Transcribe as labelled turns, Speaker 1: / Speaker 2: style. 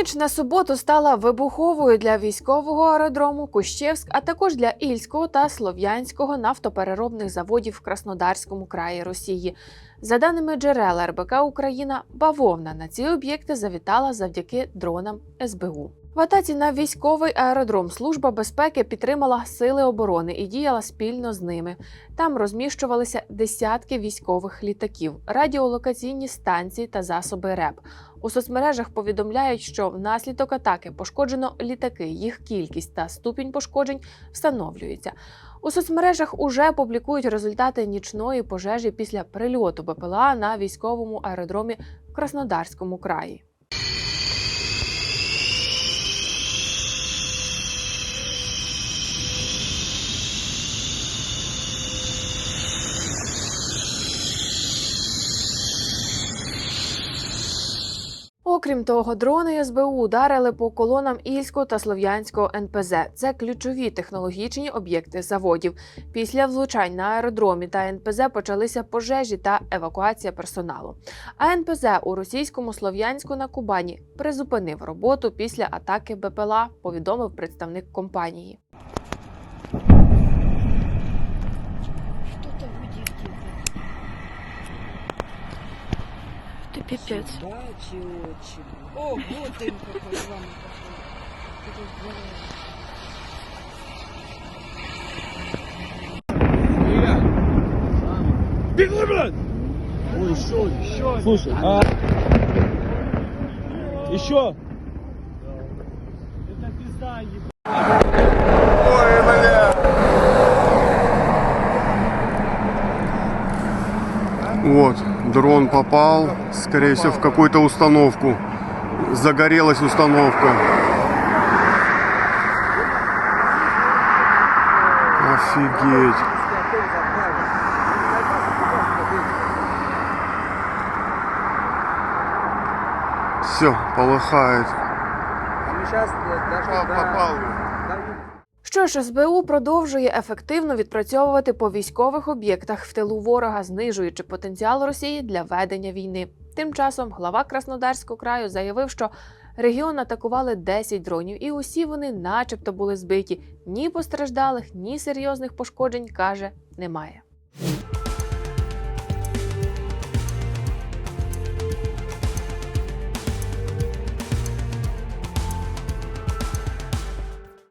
Speaker 1: Ніч на суботу стала вибуховою для військового аеродрому Кущевськ, а також для Ільського та Слов'янського нафтопереробних заводів в Краснодарському краї Росії. За даними джерел РБК Україна, бавовна на ці об'єкти завітала завдяки дронам СБУ. В атаці на військовий аеродром Служба безпеки підтримала сили оборони і діяла спільно з ними. Там розміщувалися десятки військових літаків, радіолокаційні станції та засоби РЕП. У соцмережах повідомляють, що внаслідок атаки пошкоджено літаки. Їх кількість та ступінь пошкоджень встановлюється. У соцмережах уже публікують результати нічної пожежі після прильоту БПЛА на військовому аеродромі в Краснодарському краї. Окрім того, дрони СБУ ударили по колонам Ільського та Слов'янського НПЗ. Це ключові технологічні об'єкти заводів. Після влучань на аеродромі та НПЗ почалися пожежі та евакуація персоналу. А НПЗ у російському Слов'янську на Кубані призупинив роботу після атаки БПЛА, повідомив представник компанії.
Speaker 2: Це піпець. О, годинка з вами
Speaker 3: Бігли, блядь! Ой, що, що? Слушай, а... І що? Це пізда, Ой, бля!
Speaker 4: Вот дрон попал, скорее всего, в какую-то установку. Загорелась установка. Офигеть. Все, полыхает. Попал.
Speaker 1: Що ж, СБУ продовжує ефективно відпрацьовувати по військових об'єктах в тилу ворога, знижуючи потенціал Росії для ведення війни. Тим часом глава Краснодарського краю заявив, що регіон атакували 10 дронів, і усі вони, начебто, були збиті. Ні постраждалих, ні серйозних пошкоджень каже немає.